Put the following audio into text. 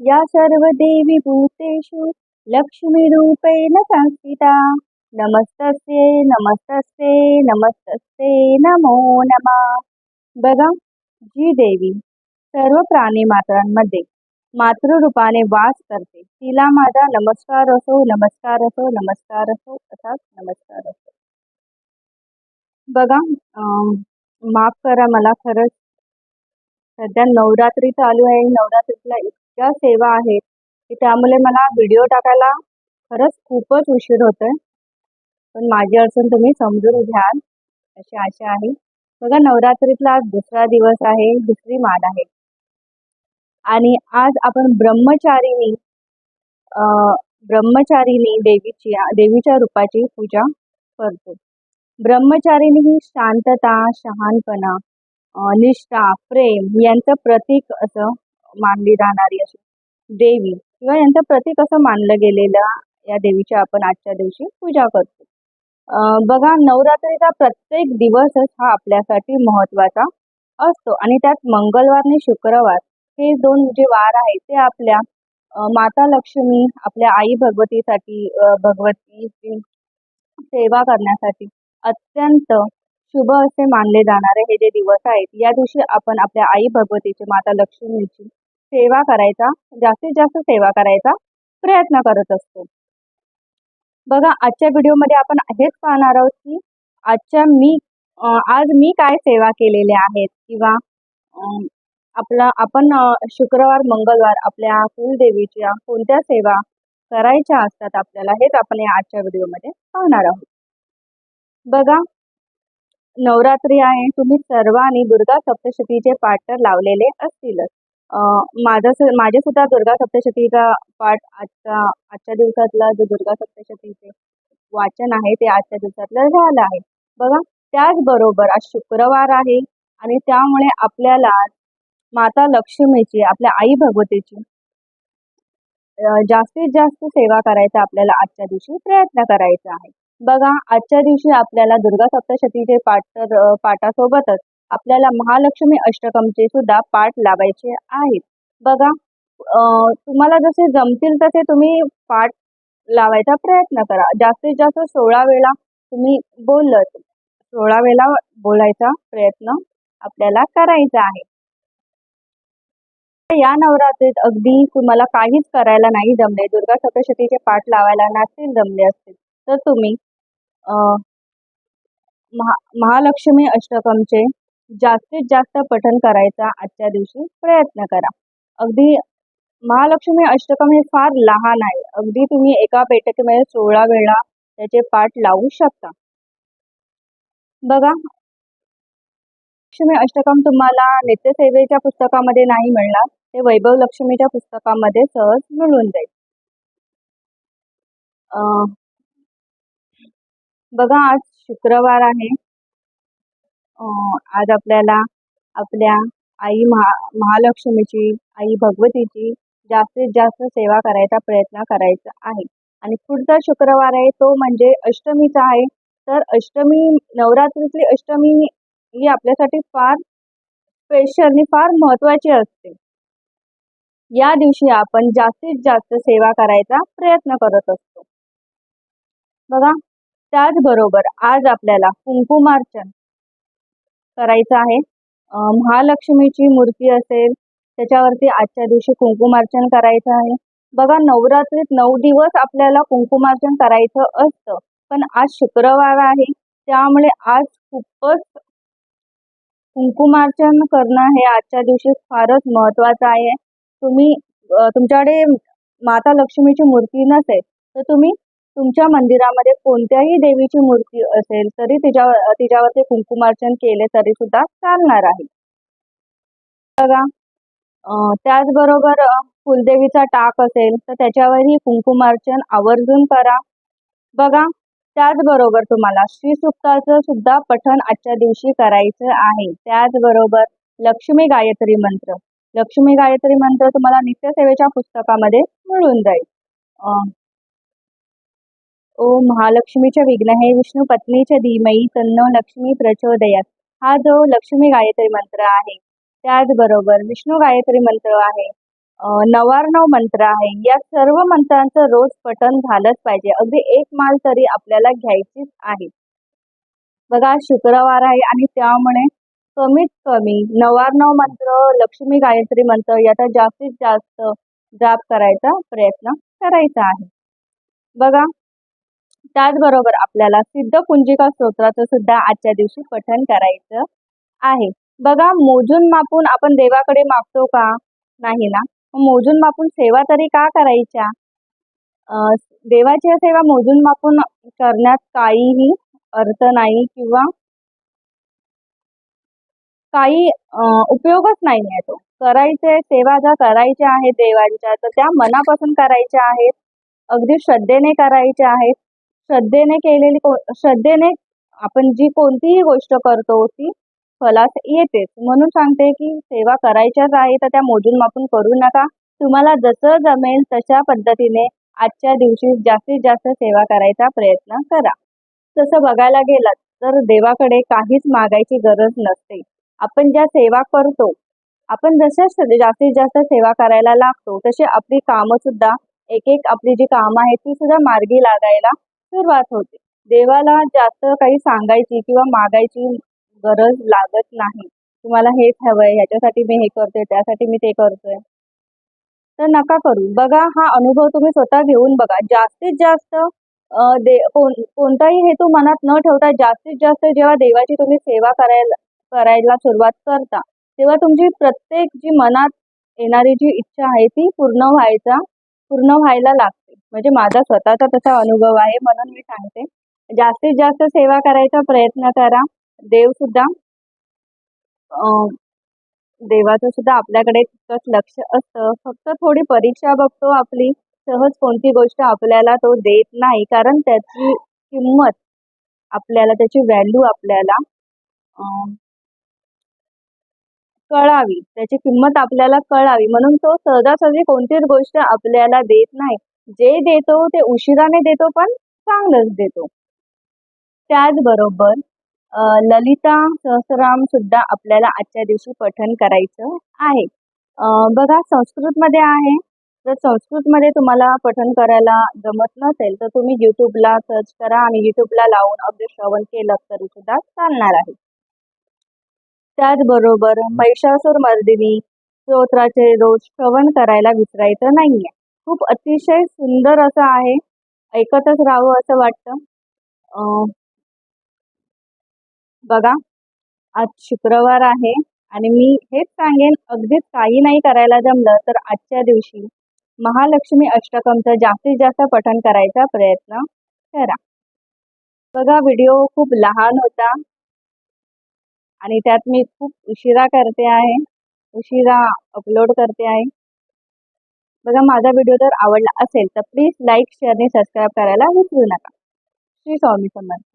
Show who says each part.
Speaker 1: या सर्व देवी भूतेषु लक्ष्मीरूपेण संस्थिता। नमस्तस्ये नमस्तस्ये नमस्तस्ये नमो नमा। बघा जी देवी सर्व प्राणी मात्रांमध्ये मातृरूपाने वास करते. तिला माझा नमस्कार असो नमस्कार असो नमस्कार असो असाच नमस्कार असो. बघा माफ करा मला खरंच सध्या नवरात्री चालू आहे. नवरात्रीला ज्या सेवा आहेत. की त्यामुळे मला व्हिडिओ टाकायला खरंच खूपच उशीर होतोय. पण माझी अडचण तुम्ही समजून घ्याल अशी आशा आहे. बघा नवरात्रीतला आज दुसरा दिवस आहे दुसरी मान आहे. आणि आज आपण ब्रह्मचारिणी ब्रह्मचारीनी ब्रह्मचारिणी देवीची देवीच्या रूपाची पूजा करतो. ब्रह्मचारिणी ही शांतता शहाणपणा निष्ठा प्रेम यांचं प्रतीक असं मानली जाणारी अशी देवी किंवा यांचं प्रतीक असं मानलं गेलेलं या देवीची आपण आजच्या दिवशी पूजा करतो. बघा नवरात्रीचा प्रत्येक दिवसच हा आपल्यासाठी महत्त्वाचा असतो आणि त्यात मंगळवार आणि शुक्रवार हे दोन जे वार आहेत ते आपल्या माता लक्ष्मी आपल्या आई भगवतीसाठी भगवतीची सेवा करण्यासाठी अत्यंत शुभ असे मानले जाणारे हे जे दिवस आहेत या दिवशी आपण आपल्या आई भगवतीची माता लक्ष्मीची सेवा करायचा जास्तीत जास्त सेवा करायचा प्रयत्न करत असतो. बघा आजच्या व्हिडिओमध्ये आपण हेच पाहणार आहोत की आजच्या मी आज मी काय सेवा केलेल्या आहेत किंवा आपला आपण शुक्रवार मंगळवार आपल्या कुलदेवीच्या कोणत्या सेवा करायच्या असतात आपल्याला हेच आपण या आजच्या व्हिडिओमध्ये पाहणार आहोत. बघा नवरात्री आहे. तुम्ही सर्वांनी दुर्गा सप्तशतीचे पाठ तर लावलेले असतीलच माझं माझा माझे सुद्धा दुर्गा सप्तशतीचा पाठ आजचा आजच्या दिवसातला जो दुर्गा सप्तशतीचे वाचन आहे ते आजच्या दिवसातलं झालं आहे. बघा त्याचबरोबर आज शुक्रवार आहे आणि त्यामुळे आपल्याला माता लक्ष्मीची आपल्या आई भगवतीची जास्तीत जास्त सेवा करायचा आपल्याला आजच्या दिवशी प्रयत्न करायचा आहे. बघा आजच्या दिवशी आपल्याला दुर्गा सप्तशतीचे पाठ तर पाठासोबतच आपल्याला महालक्ष्मी अष्टकमचे सुद्धा पाठ लावायचे आहेत. बघा तुम्हाला जसे जमतील तसे तुम्ही पाठ लावायचा प्रयत्न करा. जास्तीत जास्त सोळा वेळा तुम्ही बोलत सोळा वेळा बोलायचा प्रयत्न आपल्याला करायचा आहे. या नवरात्रीत अगदी तुम्हाला काहीच करायला नाही जमले. दुर्गा सप्तशतीचे पाठ लावायला नसतील जमले असतील तर तुम्ही महा महालक्ष्मी अष्टकमचे जास्तीत जास्त पठण करायचा आजच्या दिवशी प्रयत्न करा. अगदी महालक्ष्मी अष्टकम हे फार लहान आहे. अगदी तुम्ही एका बैठकीमध्ये सोळा वेळा त्याचे पाठ लावू शकता. बघा. लक्ष्मी अष्टकम तुम्हाला नित्यसेवेच्या पुस्तकामध्ये नाही मिळणार ते वैभव लक्ष्मीच्या पुस्तकामध्ये सहज मिळून जाईल. बघा आज शुक्रवार आहे. आज आपल्याला आपल्या आई महा महालक्ष्मीची आई भगवतीची जास्तीत जास्त सेवा करायचा प्रयत्न करायचा आहे. आणि पुढचा शुक्रवार आहे तो म्हणजे अष्टमीचा आहे. तर अष्टमी नवरात्रीतली अष्टमी ही आपल्यासाठी फार स्पेशल आणि फार महत्त्वाची असते. या दिवशी आपण जास्तीत जास्त सेवा करायचा प्रयत्न करत असतो. बघा त्याचबरोबर आज आपल्याला कुंकुमार्चन करायचं आहे. महालक्ष्मीची मूर्ती असेल त्याच्यावरती आजच्या दिवशी कुंकुमार्चन करायचं आहे. बघा नवरात्रीत नऊ दिवस आपल्याला कुंकुमार्चन करायचं असतं पण आज शुक्रवार आहे त्यामुळे आज खूपच कुंकुमार्चन करणं हे आजच्या दिवशी फारच महत्त्वाचं आहे. तुम्ही तुमच्याकडे माता लक्ष्मीची मूर्ती नसेल तर तुम्ही तुमच्या मंदिरामध्ये कोणत्याही देवीची मूर्ती असेल तरी तिच्यावर तिच्यावरती कुंकुमार्चन केले तरी सुद्धा चालणार आहे. बघा त्याचबरोबर कुलदेवीचा टाक असेल तर त्याच्यावरही कुंकुमार्चन आवर्जून करा. बघा त्याचबरोबर तुम्हाला श्री सुक्ताचं सुद्धा पठण आजच्या दिवशी करायचं आहे. त्याचबरोबर लक्ष्मी गायत्री मंत्र. लक्ष्मी गायत्री मंत्र तुम्हाला नित्यसेवेच्या पुस्तकामध्ये मिळून जाईल. ओ महालक्ष्मीच्या विघ्न हे विष्णू पत्नीच्या धीमई तन्नो लक्ष्मी प्रचोदयात. हा जो लक्ष्मी गायत्री मंत्र आहे त्याचबरोबर विष्णू गायत्री मंत्र आहे अं, नवार्णव मंत्र आहे. या सर्व मंत्रांचं रोज पठण झालंच पाहिजे. अगदी एक माल तरी आपल्याला घ्यायचीच आहे. बघा आज शुक्रवार आहे आणि त्यामुळे कमीत कमी नवार्णव मंत्र लक्ष्मी गायत्री मंत्र याचा जास्तीत जास्त जाप करायचा प्रयत्न करायचा आहे. बघा त्याचबरोबर आपल्याला सिद्ध कुंजिका स्तोत्राचं सुद्धा आजच्या दिवशी पठण करायचं आहे. बघा मोजून मापून आपण देवाकडे मागतो का? नाही ना. मोजून मापून सेवा तरी का करायच्या? देवाची सेवा मोजून मापून करण्यात काहीही अर्थ नाही किंवा काही उपयोगच नाही आहे तो. करायचे सेवा ज्या करायच्या आहेत देवांच्या तर त्या मनापासून करायच्या आहेत. अगदी श्रद्धेने करायच्या आहेत. श्रद्धेने केलेली श्रद्धेने आपण जी कोणतीही गोष्ट करतो ती फलास येतेच. म्हणून सांगते की सेवा करायच्याच आहे तर त्या मोजून मापून करू नका. तुम्हाला जसं जमेल तशा पद्धतीने आजच्या दिवशी जास्तीत जास्त सेवा करायचा प्रयत्न करा. तसं बघायला गेलात तर देवाकडे काहीच मागायची गरज नसते. आपण ज्या सेवा करतो आपण जशा जास्तीत जास्त सेवा करायला लागतो तशी आपली कामं सुद्धा एक एक आपली जी कामं आहेत ती सुद्धा मार्गी लागायला सुरुवात होते. देवाला जास्त काही सांगायची किंवा मागायची गरज लागत नाही. तुम्हाला हेच हवंय ह्याच्यासाठी मी हे करते त्यासाठी मी ते करतोय. तर नका करू. बघा हा अनुभव तुम्ही स्वतः घेऊन बघा. जास्तीत जास्त दे कोण कोणताही हेतू मनात न ठेवता जास्तीत जास्त जेव्हा देवाची तुम्ही सेवा करायला करायला सुरुवात करता तेव्हा तुमची प्रत्येक जी मनात येणारी जी इच्छा आहे ती पूर्ण व्हायचा पूर्ण व्हायला लागते. म्हणजे माझा स्वतःचा तसा अनुभव आहे म्हणून मी सांगते. जास्तीत जास्त सेवा करायचा प्रयत्न करा. देव सुद्धा देवाचं सुद्धा आपल्याकडे तितकंच लक्ष असतं. फक्त थोडी परीक्षा बघतो आपली. सहज कोणती गोष्ट आपल्याला तो देत नाही. कारण त्याची किंमत आपल्याला त्याची व्हॅल्यू आपल्याला कळावी. त्याची किंमत आपल्याला कळावी. म्हणून तो सहजासहजी कोणतीच गोष्ट आपल्याला देत नाही. जे देतो ते उशिराने देतो पण चांगलंच देतो. त्याचबरोबर ललिता सहस्राम सुद्धा आपल्याला आजच्या दिवशी पठण करायचं आहे. बघा संस्कृतमध्ये आहे. जर संस्कृतमध्ये तुम्हाला पठण करायला जमत नसेल तर तुम्ही यूट्यूबला सर्च करा आणि यूट्यूबला लावून अगदी श्रवण केलं तरी सुद्धा चालणार आहे. त्याचबरोबर महिषासूर मर्दिनी स्तोत्राचे रोज श्रवण करायला विसरायचं नाहीये. खूप अतिशय सुंदर असं आहे. ऐकतच राहावं असं वाटतं. बघा आज शुक्रवार आहे आणि मी हेच सांगेन अगदीच काही नाही करायला जमलं तर आजच्या दिवशी महालक्ष्मी अष्टकमचं जास्तीत जास्त पठण करायचा प्रयत्न करा. बघा व्हिडिओ खूप लहान होता. आणि त्यात मी खूप उशिरा करते आहे. उशिरा अपलोड करते आहे. बघा माझा व्हिडिओ जर आवडला असेल तर प्लीज लाईक शेअर आणि सबस्क्राईब करायला विसरू नका. श्री स्वामी समर्थ.